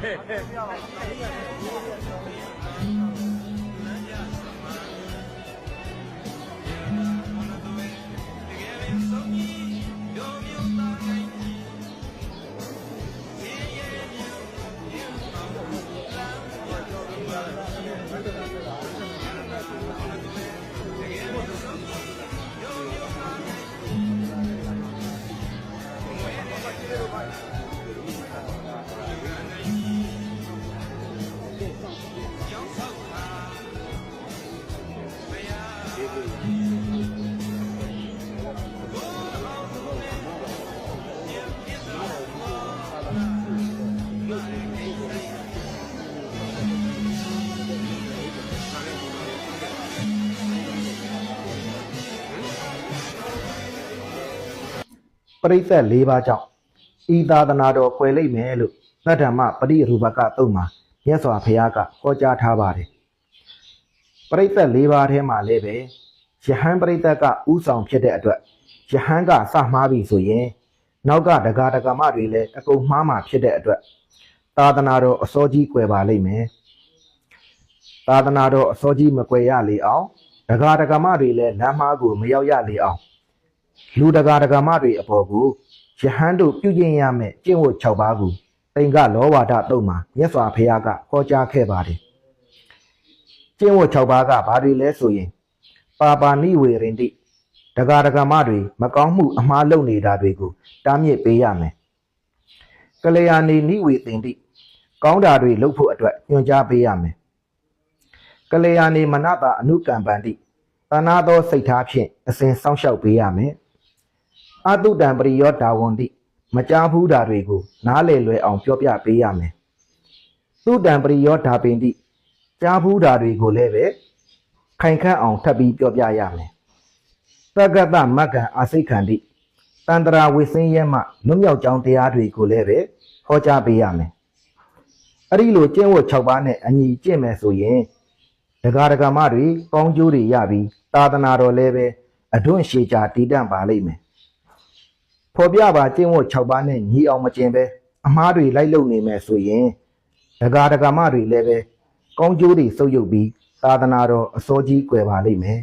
嘿嘿。 ပရိသတ်၄ပါးကြောင့်ဤသာသနာတော်ကွယ်လိမ့်မယ်လို့သတ္တမပရိရူပကတုံမှာမြတ်စွာဘုရားကဟောကြားထားပါတယ်ပရိသတ်၄ပါးထဲမှာလည်းပဲယဟန်ပရိသတ်ကဥဆောင်ဖြစ်တဲ့အတွက်ယဟန်ကစမှားပြီဆိုရင် နောက်ကဒကာဒကာမတွေလည်းအကုန်မှားမှာဖြစ်တဲ့အတွက်သာသနာတော်အစောကြီးကွယ်ပါလိမ့်မယ်သာသနာတော်အစောကြီးမကွယ်ရလေအောင်ဒကာဒကာမတွေလည်းလမ်းမားကိုမရောက်ရလေအောင် လူတကာတကာမတွေအပေါ်ကိုယဟန်တို့ပြုကျင့်ရမယ်ကျင့်ဝတ်6ပါးကိုတိန်ကလောဝါဒတုံမှာမြတ်စွာဘုရားကဟောကြားခဲ့ပါတယ်ကျင့်ဝတ်6ပါးကဘာတွေလဲဆိုရင် ပါပါဏိဝေရင်တိတကာတကာမတွေမကောင်းမှုအမှားလုပ်နေတာတွေကိုတားမြစ်ပေးရမယ်ကလျာဏီနိဝေတင်တိကောင်းတာတွေလုပ်ဖို့အတွက်ညွှန်ကြားပေးရမယ်ကလျာဏီမနတာအနုကံပန္တိတဏှာသောစိတ်ထားဖြင့်အစဉ်စောင့်ရှောက်ပေးရမယ် အတုတံပရိယောဒါဝန္တိမကြားဘူးတာတွေကိုနားလေလွယ်အောင်ပြောပြပေးရမယ်။သုတံပရိယောဒါပင်တိကြားဘူးတာတွေကိုလည်းပဲခိုင်ခန့်အောင်ထပ်ပြီးပြောပြရမယ်။သက္ကတမက္ကံအာစိတ်ခန္တိတန္တရာဝိစင်းရဲမှလွတ်မြောက်ကြောင်းတရားတွေကိုလည်းပဲဟောကြားပေးရမယ်။အဲ့ဒီလိုကျင့်ဝတ်6ပါးနဲ့အညီကျင့်မယ်ဆိုရင်ဒကာဒကာမတွေကောင်းကျိုးတွေရပြီးသာသနာတော်လည်းပဲအတွန့်ရှည်ကြတည်တံ့ပါလိမ့်မယ်။ ဖော်ပြပါကျင့်ဝတ်6ပါးနဲ့ညီအောင်မကျင်ပဲအမားတွေလိုက်လုံနေမယ်ဆိုရင်ဒကာဒကာမတွေလည်းပဲကောင်းကျိုးတွေစုပ်ယုပ်ပြီးသာသနာတော်အစောကြီးကွယ်ပါလိမ့်မယ်